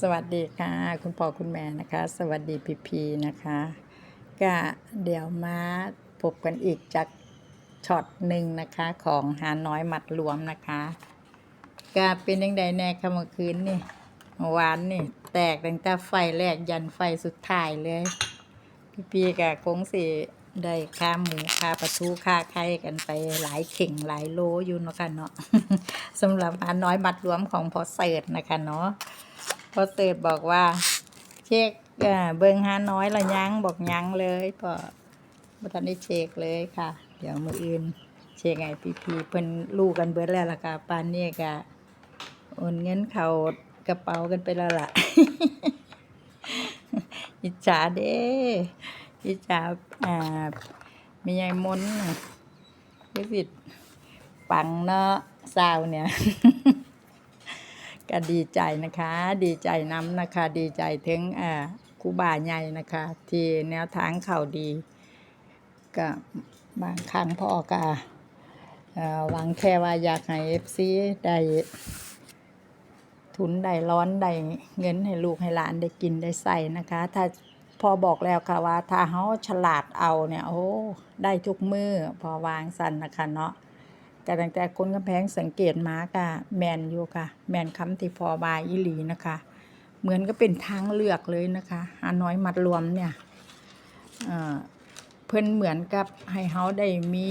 สวัสดีค่ะ คุณพ่อคุณแม่นะคะ สวัสดีพี่พีนะคะก็เดี๋ยวมาพบกันอีกจากช็อตหนึ่งนะคะของหาน้อยหมัดรวมนะคะก็เป็นยังไงแน่ค่ะเมื่อคืนนี่เมื่อวานนี่ แตกตั้งแต่ไฟแรกยันไฟสุดท้ายเลย พี่พีกับคงสิได้ค่าหมูค่าปลาทูค่าไข่กันไปหลายเข่งหลายโลอยู่เนาะค่ะเนาะสำหรับหาน้อยหมัดรวมของพอเสิร์ตนะคะเนาะ พอเสิร์ชบอกว่า เช็คเอ่อเบิงหาน้อยละยังบอกยังเลยพอบ่ทันได้เช็คเลยค่ะ เดี๋ยวมืออื่นเช็คไงพี่พีเพิ่นรู้กันเบิดแล้วล่ะค่ะปานนี้ก็โอนเงินเข้ากระเป๋ากันไปแล้วล่ะอิจฉาเด้อิจฉาอ่ามียายมนต์น่ะรู้สึกปังเนาะสาวเนี่ย ก็ดีใจนะคะ ดีใจน้ำนะคะ ดีใจถึงอ่าครูบาใหญ่นะคะ ที่แนวทางเข่าดีก็บางครั้งพ่อก็อ่อหวังแค่ว่าอยากให้เอฟซีได้ทุนได้ร้อนได้เงินให้ลูกให้หลานได้กินได้ใส่นะคะ ถ้าพอบอกแล้วค่ะว่า ถ้าเขาฉลาดเอาเนี่ยโอ้ได้ทุกมือพอวางสันนะคะเนาะ แต่ตั้งแต่คนกำแพงสังเกตมากะแมนอยู่ค่ะ แมนคำที่พอบายอีหลีนะคะ เหมือนก็เป็นทางเลือกเลยนะคะหาน้อยมัดรวมเนี่ยเอ่อเพิ่นเหมือนกับให้เฮาได้มี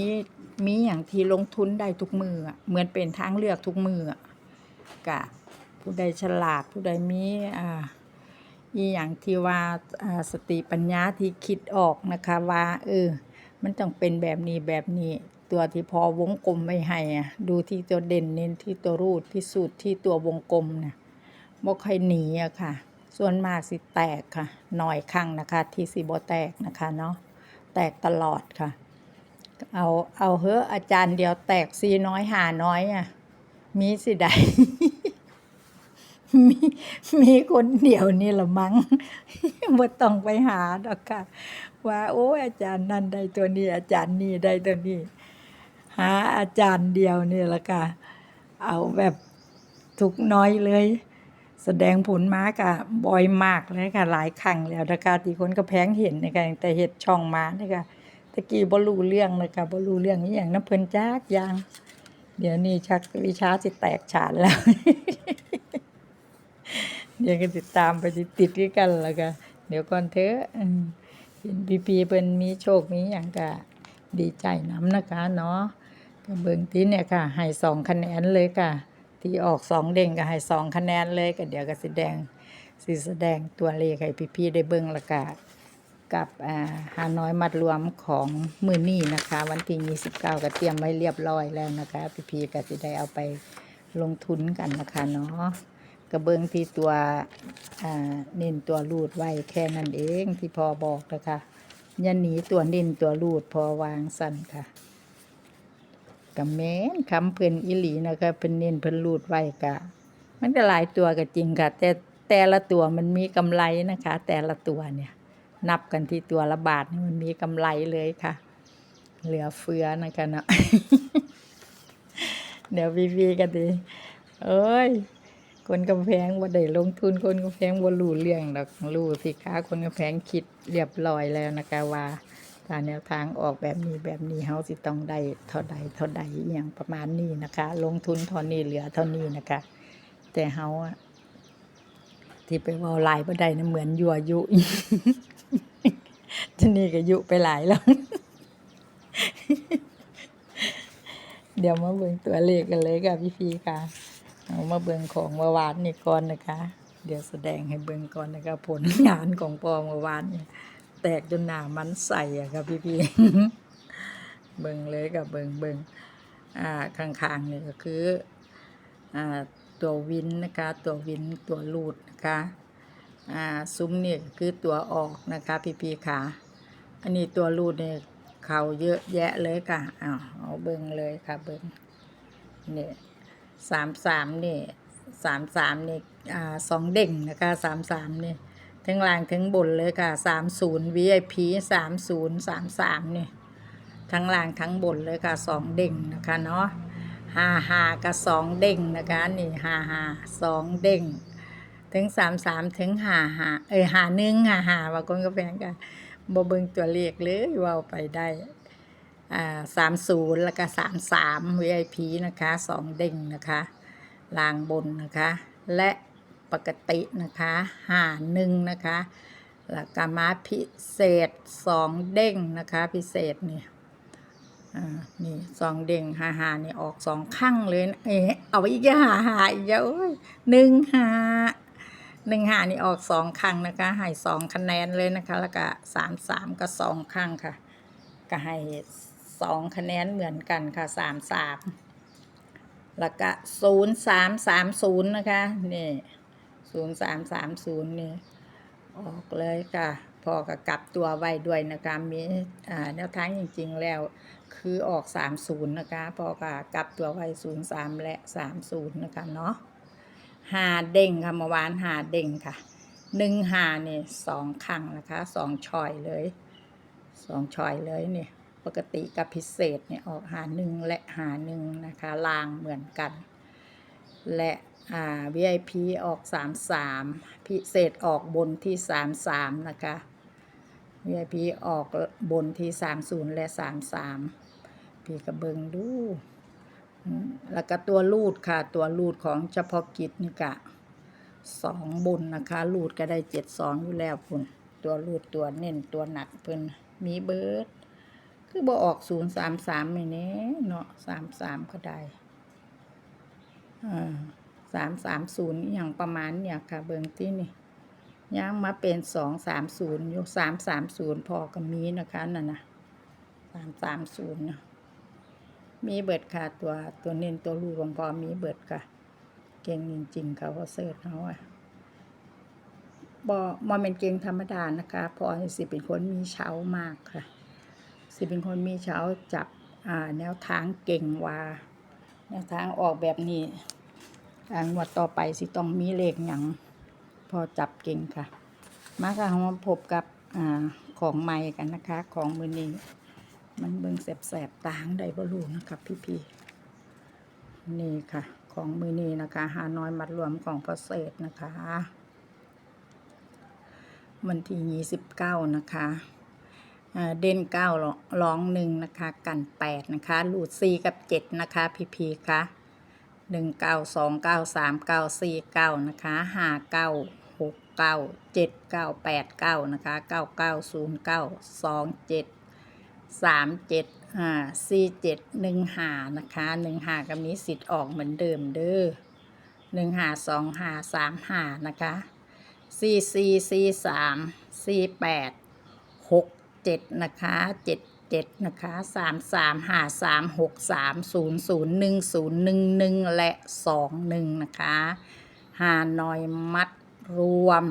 มีอย่างที่ลงทุนได้ทุกมือเหมือนเป็นทางเลือกทุกมือกะผู้ใดฉลาดผู้ใดมีอ่าอีอย่างที่ว่าอ่าสติปัญญาที่คิดออกนะคะว่าเออมันต้องเป็นแบบนี้แบบนี้ ตัวที่พอวงกลมไม่ให้อะดูที่ตัวเด่นเน้นที่ตัวรูดที่สุดที่ตัววงกลมเนี่ยบ่ค่อยหนีอะค่ะ ส่วนมากสิแตกค่ะหน่อยครั้งนะคะ ที่สิบ่แตกนะคะเนาะแตกตลอดค่ะ เอาเอาเฮ้ออาจารย์เดียวแตกซีน้อยหาน้อยอะมีสิใดมีมีคนเดียวนี่ละมั้งบ่ต้องไปหาดอกค่ะ ว่า โอ้ยอาจารย์นั่นได้ตัวนี้ อาจารย์นี่ได้ตัวนี้ หาอาจารย์เดียวนี่ละค่ะ เอาแบบทุกน้อยเลย แสดงผลมากะบ่อยมากเลยค่ะ หลายครั้งแล้วนะคะที่คนก็แพงเห็นนะคะแต่เฮ็ดช่องมานะคะตะกี้บ่รู้เรื่องนะคะบ่รู้เรื่องอหย่างน้ำเพิ่นจักอย่าง เดี๋ยวนี้ชักวิชาสิแตกฉานแล้ว เดี๋ยวก็ติดตามไปติดๆด้วยกันแล้วก็เดี๋ยวก่อนเถอะเห็นพี่พีเพิ่นมีโชคมีหยังก็ดีใจน้ำนะคะเนาะ เบิ่งที่เนี่ยค่ะให้สองคะแนนเลยค่ะ ที่ออกสองเด้งก็ให้สองคะแนนเลยก็เดี๋ยวก็สิแดงสิแสดงตัวเลขให้พี่ๆได้เบิ่งละก็กับอ่าหาน้อยมัดรวมของมือนี้นะคะ วันที่29 ก็เตรียมไว้เรียบร้อยแล้วนะคะพี่ๆก็สิได้เอาไปลงทุนกันนะคะเนาะกระเบื้องที่ตัวเน้นตัวรูดไว้แค่นั้นเองที่พอบอกนะคะอย่าหนีตัวเน้นตัวรูดพอวางสั่นค่ะ กับแม้นคำเพิ่นอิหลีนะคะเพิ่นเน้นเพิ่นรูดไว้กะ มันก็หลายตัวก็จริงค่ะ แต่แต่ละตัวมันมีกำไรนะคะ แต่ละตัวเนี่ย นับกันที่ตัวละบาทนี่มันมีกำไรเลยค่ะ เหลือเฟือนะคะเนาะเดี๋ยววีๆกันดีเอ้ย คนกำแพงบ่ได้ลงทุนคนกำแพงบ่รู้เรื่องดอกรู้สิคะคนกำแพงคิดเรียบร้อยแล้วนะคะว่า ถ้าแนวทางออกแบบนี้แบบนี้เฮาสิต้องได้เท่าใดเท่าใดอย่างประมาณนี้นะคะ ลงทุนเท่านี้เหลือเท่านี้นะคะ แต่เฮาที่ไปว้าลายบ่ได้นะเหมือนยั่วยุทีนี้ก็ยุไปหลายแล้ว เดี๋ยวมาเบิ่งตัวเลขกันเลยค่ะพี่ๆค่ะเอามาเบิ่งของเมื่อวานนี่ก่อนนะคะ เดี๋ยวแสดงให้เบิ่งก่อนนะคะผลงานของปอเมื่อวานนี่แตกจนหนามันใส่อะค่ะพี่ๆเบิ่งเลยกับเบิ่งเบิ่งอ่าข้างๆนี่ก็คืออ่าตัววินนะคะ ตัววินตัวลูดนะคะอ่าซุ้มนี่ก็คือตัวออกนะคะพี่ๆค่ะอันนี้ตัวรูดเนี่ยเขาเยอะแยะเลยค่ะอ้าวเอาเบิ่งเลยค่ะเบิ่งเนี่ยสามสามนี่สามสามนี่อ่าสองเด้งนะคะสามสามนี่ ทั้งล่างทั้งบนเลยค่ะสามศูนย์ VIP สามศูนย์สามสามนี่ทั้งล่างทั้งบนเลยค่ะสองเด้งนะคะเนาะห้าห้ากับสองเด้งนะคะนี่ห้าห้าสองเด้งถึงสามสามถึงหาหาเออหาหนึ่งหาหาว่าคนก็แพงกันบ่เบิ่งตัวเลขเลยว่าไปได้อ่าสามศูนย์แล้วก็สามสาม VIP นะคะสองเด้งนะคะลางบนนะคะ และ กตินะคะหาหนึ่งนะคะแล้วก็มาพิเศษสองเด้งนะคะพิเศษนี่นี่สองเด้งหาหานี่ออกสองข้างเลยเอ๊ะเอาอีกหาหาอีกอย่าโอ้ยหนึ่งหาหนึ่งหานี่ออกสองครั้งนะคะให้สองคะแนนเลยนะคะ แล้วก็สามสามก็สองครั้งค่ะ ก็ให้สองคะแนนเหมือนกันค่ะสามสามแล้วก็ศูนย์สามสามศูนย์นะคะนี่ ศูนย์สามสามศูนย์นี่ออกเลยค่ะ พอกับกลับตัวไว้ด้วยนะคะมีอ่าแนวทางจริง ๆ แล้ว คือออก30นะคะ พอกับกลับตัวไว้03และ30นะคะเนาะหาเด้งค่ะเมื่อวานหาเด้งค่ะหนึ่งหาเนี่ยสองครั้งนะคะสองชอยเลยสองชอยเลยเนี่ยปกติกับพิเศษเนี่ยออกหาหนึ่งและหาหนึ่งนะคะลางเหมือนกัน และ อ่า VIP ออก 33 พิเศษออกบนที่ 33 นะคะ VIP ออกบนที่ 30 และ 33 พี่กระเบิงดู แล้วก็ตัวรูดค่ะ ตัวรูดของเฉพาะกิจนี่กะสองบนนะคะรูดก็ได้เจ็ดสองอยู่แล้วคุณตัวรูดตัวเน้นตัวหนักเพิ่นมีเบิร์ดคือบ่ออก033ไม่แน่เนาะ33ก็ได้อ่า สามสามศูนย์อย่างประมาณเนี่ยค่ะ เบิงที่นี่ย่างมาเป็นสองสามศูนย์อยู่สามสามศูนย์พอกับมีนะคะนั่นนะสามสามศูนย์นะมีเบิดค่ะตัวตัวเน้นตัวรูของพอมีเบิดค่ะ เก่งจริงๆค่ะเพราะเสิร์ชเขาอะบอมอเป็นเก่งธรรมดานะคะพอสิเป็นคนมีเช้ามากค่ะ สิเป็นคนมีเช้าจับอ่าแนวทางเก่งว่าแนวทางออกแบบนี้อ่ งวดต่อไปสิต้องมีเลขหยังพอจับเก่งค่ะ มาค่ะมาพบกับอ่าของใหม่กันนะคะ ของมือนี้ มันเบิ่งแสบๆตางได้บ่รู้นะครับพี่ๆนี่ค่ะ ของมือนี้นะคะหาน้อยมัดรวมของพอเศษนะคะวันที่ยี่สิบเก้านะคะเด่นเก้าร้องหนึ่งนะคะ กันแปดนะคะลูดสี่กับเจ็ดนะคะ พี่ๆค่ะ หนึ่งเก้าสองเก้าสามเก้าสี่เก้านะคะห้าเก้าหกเก้าเจ็ดเก้าแปดเก้านะคะเก้าเก้าศูนย์เก้าสองเจ็ดสามเจ็ดอ่าสี่เจ็ดหนึ่งหานะคะหนึ่งหาก็มีสิทธิ์ออกเหมือนเดิมเด้อหนึ่งหาสองหาสามหานะคะสี่สี่สี่สามสี่แปดหกเจ็ดนะคะเจ็ด เจ็ดนะคะสามสามห้าสามหกสามศูนย์ศูนย์หนึ่งศูนย์หนึ่งหนึ่งและสองหนึ่งนะคะหาหน่อยมัดรวม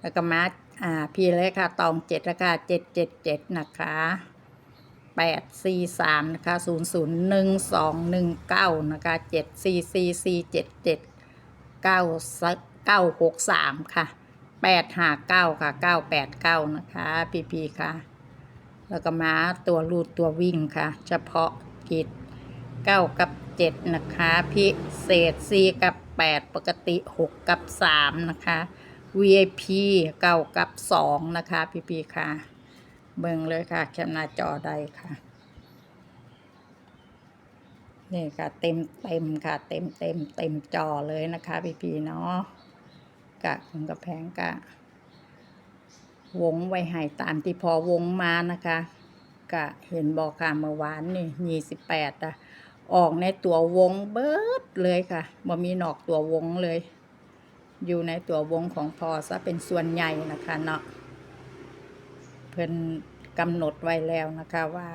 แล้วก็มาอ่าพี่เลยค่ะตองเจ็ดแล้วค่ะเจ็ดเจ็ดเจ็ดนะคะแปดสี่สามนะคะศูนย์ศูนย์หนึ่งสองหนึ่งเก้านะคะเจ็ดสี่สี่สี่เจ็ดเจ็ดเก้าเก้าหกสามค่ะแปดห้าเก้าค่ะเก้าแปดเก้านะคะพี่พีค่ะ แล้วก็มาตัวรูดตัววิ่งค่ะ เฉพาะกิจเก้ากับเจ็ดนะคะ พิเศษสี่กับแปดปกติหกกับสามนะคะ VIP เก้ากับสองนะคะพี่พีค่ะ เบิ่งเลยค่ะ แคปหน้าจอได้ค่ะนี่ค่ะเต็มเต็มค่ะเต็มเต็มเต็มจอเลยนะคะพี่พีเนาะกะคุณกระแพงกะ วงไว้ให้ตามที่พอวงมานะคะกะเห็นบอกค่ะเมื่อวานนี่ยี่สิบแปดอะออกในตัววงเบิดเลยค่ะบ่มีนอกตัววงเลย อยู่ในตัววงของพอซะเป็นส่วนใหญ่นะคะเนาะเพิ่นกำหนดไว้แล้วนะคะว่า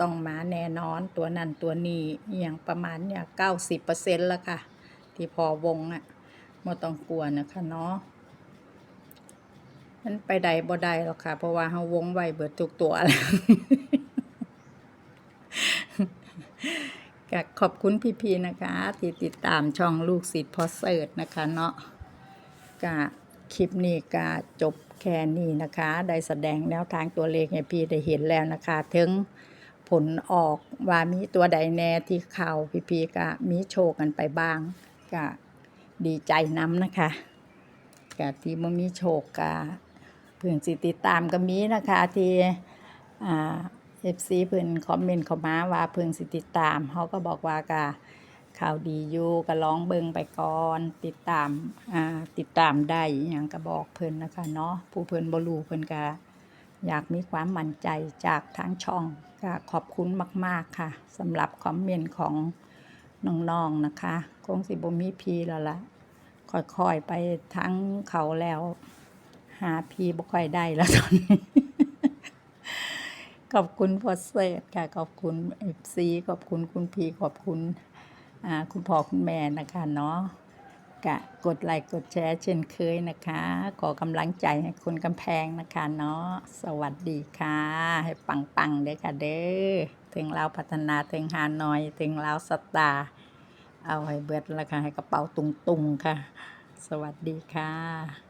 ต้องมาแน่นอนตัวนั้นตัวนี้อย่างประมาณเนี่ยเก้าสิบเปอร์เซ็นต์แล้วค่ะ ที่พอวงอะไม่ต้องกลัวนะคะเนาะ มันไปใดบ่ได้หรอกค่ะ เพราะว่าเฮาวงไว้เบิดทุกตัวแล้วก็ขอบคุณพี่ๆนะคะ ที่ติดตามช่องลูกศิษย์พอเสิร์ตนะคะเนาะก็คลิปนี้ก็จบแค่นี้นะคะ ได้แสดงแนวทางตัวเลขให้พี่ได้เห็นแล้วนะคะ ถึงผลออกว่ามีตัวใดแน่ที่เข่าพี่ๆก็มีโชคกันไปบ้างก็ดีใจน้ำนะคะกะที่บ่มีโชคกะ พิ่งสิติดตามก็มีนะคะ ที่อ่า FC เพิ่นคอมเมนต์เข้ามาว่าเพิ่งสิติดตามเขาก็บอกว่ากะข่าวดีอยู่ก็ลองเบิงไปก่อน ติดตามอ่าติดตามได้อหยังก็บอกเพิ่นนะคะเนาะผู้เพิ่นบ่รู้เพิ่นก็อยากมีความมั่นใจจากทางช่องก็ขอบคุณมาก ๆค่ะสำหรับคอมเมนต์ของน้องๆนะคะ คงสิบ่มีพีแล้วล่ะค่อยๆไปทั้งเขาแล้ว หาพีบ่ค่อยได้แล้วตอนนี้ ขอบคุณพอเศษค่ะ ขอบคุณเอฟซีขอบคุณคุณพีขอบคุณอ่าคุณพ่อคุณแม่นะคะเนาะกะกดไลค์กดแชร์เช่นเคยนะคะ ขอกำลังใจให้คนกำแพงนะคะเนาะสวัสดีค่ะ ให้ปังๆเด้อค่ะเด้อถึงเราพัฒนาถึงฮาหน่อยถึงเราสตาร์เอาให้เบิดแล้วค่ะ ให้กระเป๋าตุงๆค่ะ สวัสดีค่ะ